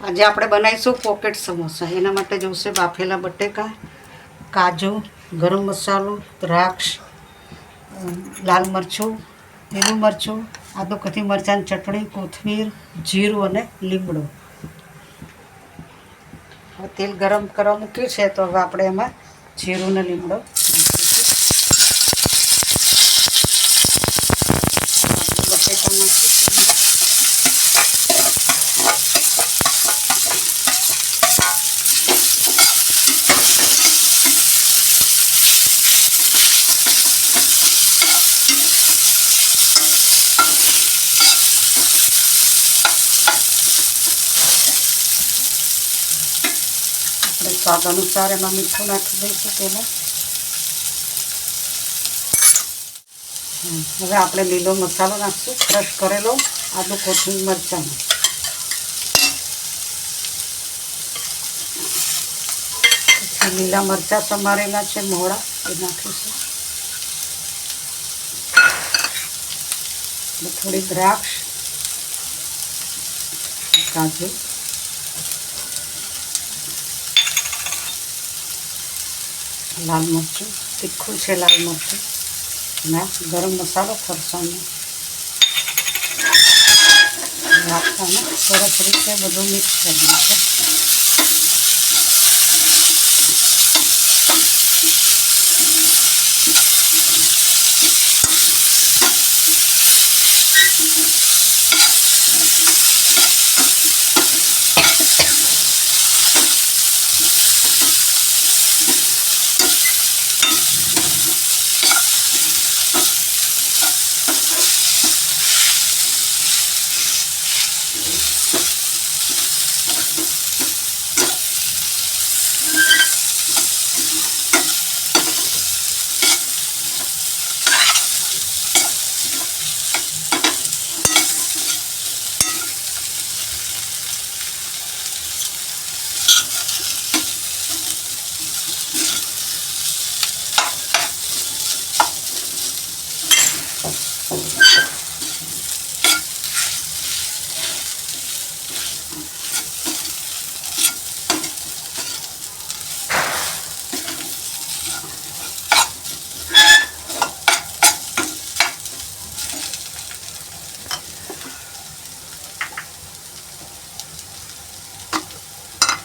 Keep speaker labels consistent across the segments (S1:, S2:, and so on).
S1: આજે આપણે બનાવીશું પોકેટ સમોસા. એના માટે જોશે બાફેલા બટેકા, કાજુ, ગરમ મસાલો, દ્રાક્ષ લાલ મરચું, લીલું મરચું, આદુ કથી મરચાંની ચટણી, કોથમીર, જીરું અને લીમડો. તેલ ગરમ કરવા મૂક્યું છે, તો હવે આપણે એમાં જીરું ને લીમડો નાખીશું. બટેકા નાખીશું આપણે સ્વાદ અનુસાર એમાં મીઠું નાખી દઈશું પહેલાં. હવે આપણે લીલો મસાલો નાખશું ક્રશ કરેલો આદુ, કોથમીર મરચાંનો પછી લીલા મરચાં સમારેલા છે મોળા એ નાખીશું. થોડી દ્રાક્ષ કાજુ લાલ મરચું, તીખું છે લાલ મરચું. અને ગરમ મસાલો ફરસાણનો. રાખવાનો સરસ રીતે બધું મિક્સ કરી નાખો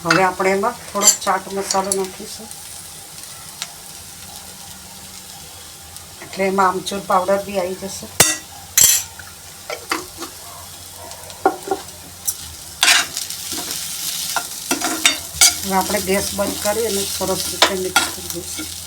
S1: હવે આપણે એમાં થોડોક ચાટ મસાલો નાખીશું. એટલે એમાં આમચૂર પાવડર બી આવી જશે. હવે આપણે ગેસ બંધ કરી અને સરસ રીતે મિક્સ કરી દઈશું.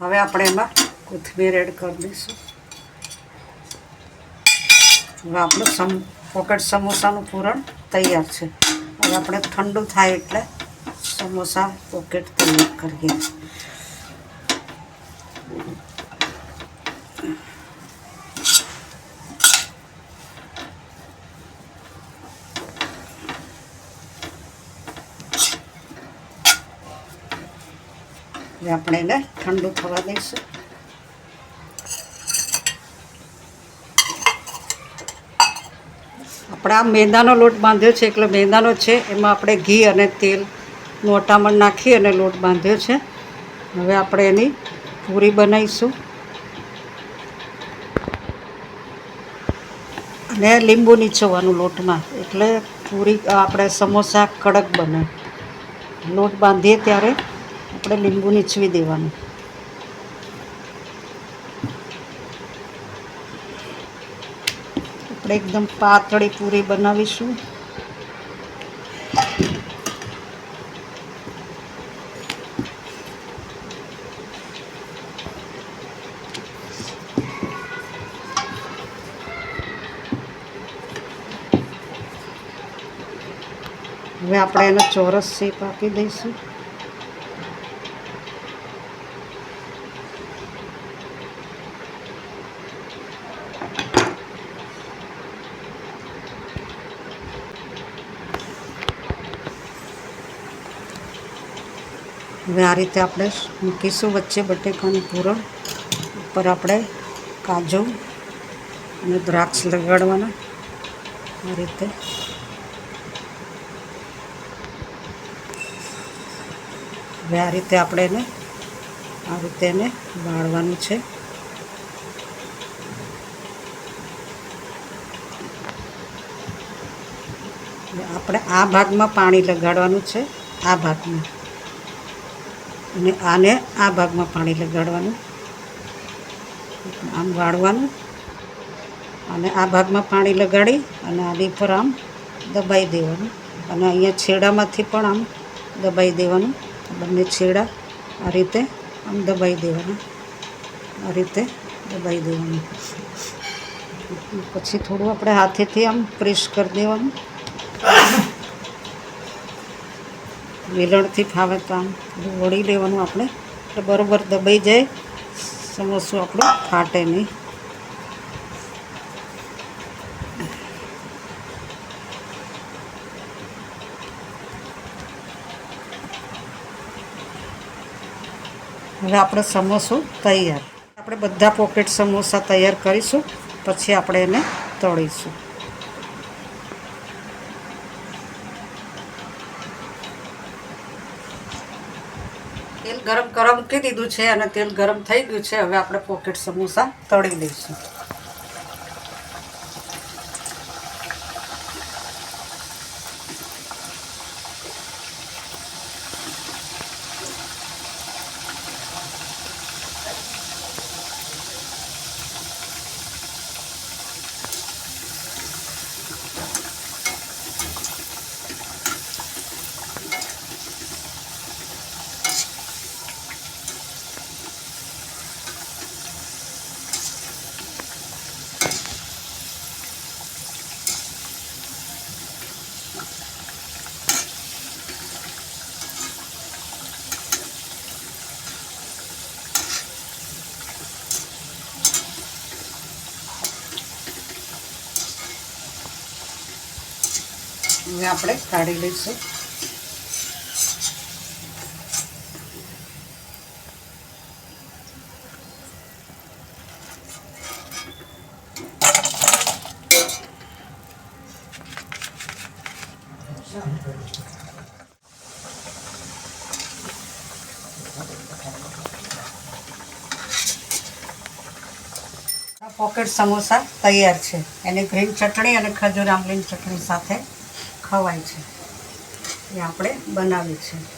S1: હવે આપણે એમાં કોથમીર એડ કરી દઈશું. હવે આપણું સમ, પોકેટ સમોસાનું પૂરણ તૈયાર છે. હવે આપણે ઠંડુ થાય એટલે સમોસા પોકેટ તૈયાર કરીએ. હવે આપણે એને ઠંડુ થવા દઈશું. આપણે આ મેંદાનો લોટ બાંધ્યો છે એટલે મેંદાનો છે, એમાં આપણે ઘી અને તેલ મોટામાં નાખી અને લોટ બાંધ્યો છે. હવે આપણે એની પૂરી બનાવીશું. અને લીંબુ નીચોવાનું લોટમાં, એટલે પૂરી આપણે સમોસા કડક બને. લોટ બાંધીએ ત્યારે આપણે લીંબુ નીચવી દેવાનું. આપણે એકદમ પાતળી પૂરી બનાવીશું. હવે આપણે એનો ચોરસ શેપ આપી દઈશું. હવે આ રીતે આપણે મૂકીશું વચ્ચે બટેકાનું પૂરણ. ઉપર આપણે કાજુ અને દ્રાક્ષ લગાડવાના. આ રીતે. હવે આ રીતે આપણે એને આ રીતે એને વાળવાનું છે. આપણે આ ભાગમાં પાણી લગાડવાનું છે. આ ભાગમાં. અને આને આ ભાગમાં પાણી લગાડવાનું, આમ વાળવાનું, અને આ ભાગમાં પાણી લગાડી અને આની પર આમ દબાઈ દેવાનું. અને અહીંયા છેડામાંથી પણ આમ દબાઈ દેવાનું. બંને છેડા આ રીતે આમ દબાઈ દેવાના. આ રીતે દબાઈ દેવાનું. પછી થોડું આપણે હાથેથી આમ પ્રેસ કરી દેવાનું. વેલણથી ફાવે તો આમ વળી લેવાનું આપણે. એટલે બરાબર દબાઈ જાય. સમોસું આપણું ફાટે નહીં. હવે આપણે સમોસું તૈયાર. આપણે બધા પોકેટ સમોસા તૈયાર કરીશું. પછી આપણે એને તળીશું. ગરમ કરવા મૂકી દીધું છે અને તેલ ગરમ થઈ ગયું છે. હવે આપણે પોકેટ સમોસા તળી લઈશું. આપણે કાઢી લઈશું. પોકેટ સમોસા તૈયાર છે. એને ગ્રીન ચટણી અને ખજૂર આંબલીની ચટણી સાથે. ખવાય છે. એ આપણે બનાવી છે